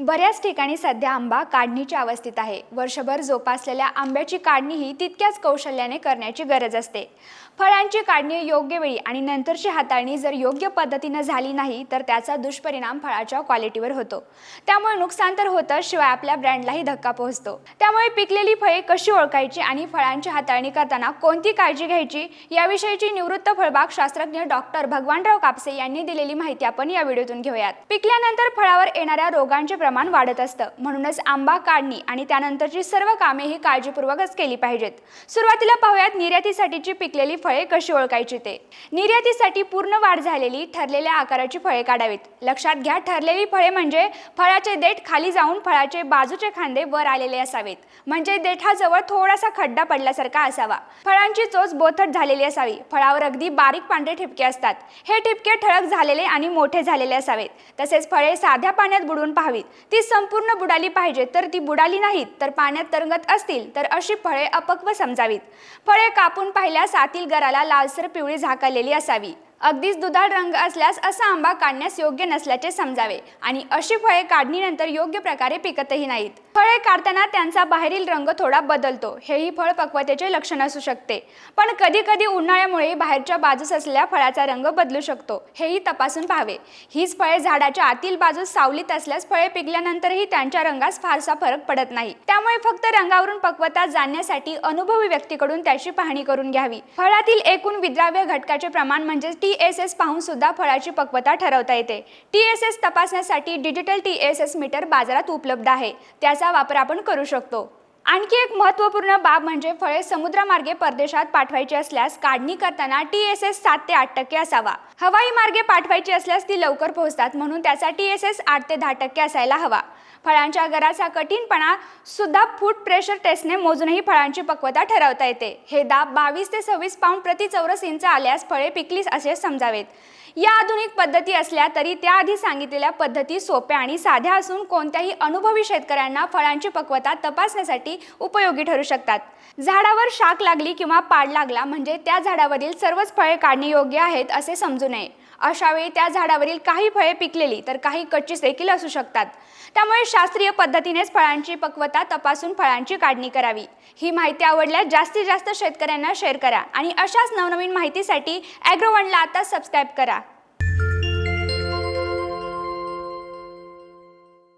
बऱ्याच ठिकाणी सध्या आंबा काढणीच्या अवस्थेत आहे. वर्षभर जोपासलेल्या आंब्याची काढणी ही तितक्याच कौशल्याने करण्याची गरज असते. फळांची काढणी योग्य वेळी आणि नंतरची हाताळणी जर योग्य पद्धतीनं झाली नाही तर त्याचा दुष्परिणाम फळाच्या क्वालिटीवर होतो. त्यामुळे नुकसान तर होतं शिवाय आपल्या ब्रँडलाही धक्का पोहोचतो. त्यामुळे पिकलेली फळे कशी ओळखायची आणि फळांची हाताळणी करताना कोणती काळजी घ्यायची याविषयीची निवृत्त फळबाग शास्त्रज्ञ डॉक्टर भगवानराव कापसे यांनी दिलेली माहिती आपण या व्हिडिओतून घेऊयात. पिकल्यानंतर फळावर येणाऱ्या रोगांचे प्रमाण वाढत असतं. म्हणूनच आंबा काढणी आणि त्यानंतरची सर्व कामे ही काळजीपूर्वकच केली पाहिजेत. सुरुवातीला पाहूयात निर्यातीसाठीची पिकलेली फळे कशी ओळखायची ते. निर्यातीसाठी पूर्ण वाढ झालेली ठरलेल्या आकाराची फळे काढावीत. लक्षात घ्या ठरलेली फळे म्हणजे फळाचे देठ खाली जाऊन फळाचे बाजूचे खांदे वर आलेले असावेत. म्हणजे देठाजवळ थोडासा खड्डा पडल्यासारखा असावा. फळांची चोच बोथट झालेली असावी. फळावर अगदी बारीक पांढरे ठिपके असतात. हे ठिपके ठळक झालेले आणि मोठे झालेले असावेत. तसेच फळे साध्या पाण्यात बुडवून पाहावीत. ती संपूर्ण बुडाली पाहिजे. तर ती बुडाली नाहीत तर पाण्यात तरंगत असतील तर अशी फळे अपक्व समजावीत. फळे कापून पाहिल्यास आतील गराला लालसर पिवळी झाकलेली असावी. अगदीच दुधाळ रंग असल्यास असा आंबा काढण्यास योग्य नसल्याचे समजावे. आणि अशी फळे काढणीनंतर योग्य प्रकारे पिकतही नाहीत. फळे काढताना त्यांचा बाहेरील रंग थोडा बदलतो. हेही फळ पक्वतेचे लक्षण असू शकते. पण कधी कधी उन्हाळ्यामुळे बाहेरच्या बाजूस असलेल्या फळाचा रंग बदलू शकतो. हेही तपासून पाहावे. हीच फळे झाडाच्या आतील बाजूस सावलीत असल्यास फळे पिकल्यानंतरही त्यांच्या रंगास फारसा फरक पडत नाही. त्यामुळे फक्त रंगावरून पक्वता जाणण्यासाठी अनुभवी व्यक्तीकडून त्याची पाहणी करून घ्यावी. फळातील एकूण विद्राव्य घटकाचे प्रमाण म्हणजे टी एस एस पाहून सुद्धा फळाची पक्वता ठरवता येते. टी एस एस तपासण्यासाठी digital T S S meter बाजारात उपलब्ध आहे. त्याचा वापर आपण करू शकतो. आणखी एक महत्त्वपूर्ण बाब म्हणजे फळे समुद्रमार्गे परदेशात पाठवायची असल्यास काढणी करताना टी एस एस सात ते आठ टक्के असावा. हवाई मार्गे पाठवायची असल्यास ती लवकर पोहोचतात म्हणून त्याचा टी एस एस आठ ते दहा टक्के असायला हवा. फळांच्या गराचा कठीणपणा सुद्धा फूड प्रेशर टेस्टने मोजूनही फळांची पक्वता ठरवता येते. हे दाब बावीस ते सव्वीस पाऊंड प्रति चौरस इंच आल्यास फळे पिकलीस असे समजावेत. या आधुनिक पद्धती असल्या तरी त्याआधी सांगितलेल्या पद्धती सोप्या आणि साध्या असून कोणत्याही अनुभवी शेतकऱ्यांना फळांची पक्वता तपासण्यासाठी उपयोगी ठरू शकतात. झाडावर शाक लागली किंवा पाड लागला म्हणजे त्या झाडावरील सर्वच फळे काढणे योग्य आहेत असे समजू नये. अशावेळी त्या झाडावरील काही फळे पिकलेली तर काही कच्चीच देखील असू शकतात. त्यामुळे शास्त्रीय पद्धतीनेच फळांची पक्वता तपासून फळांची काढणी करावी. ही माहिती आवडल्यास जास्तीत जास्त शेतकऱ्यांना शेअर करा आणि अशाच नवनवीन माहितीसाठी ॲग्रोवनला आता सबस्क्राईब करा.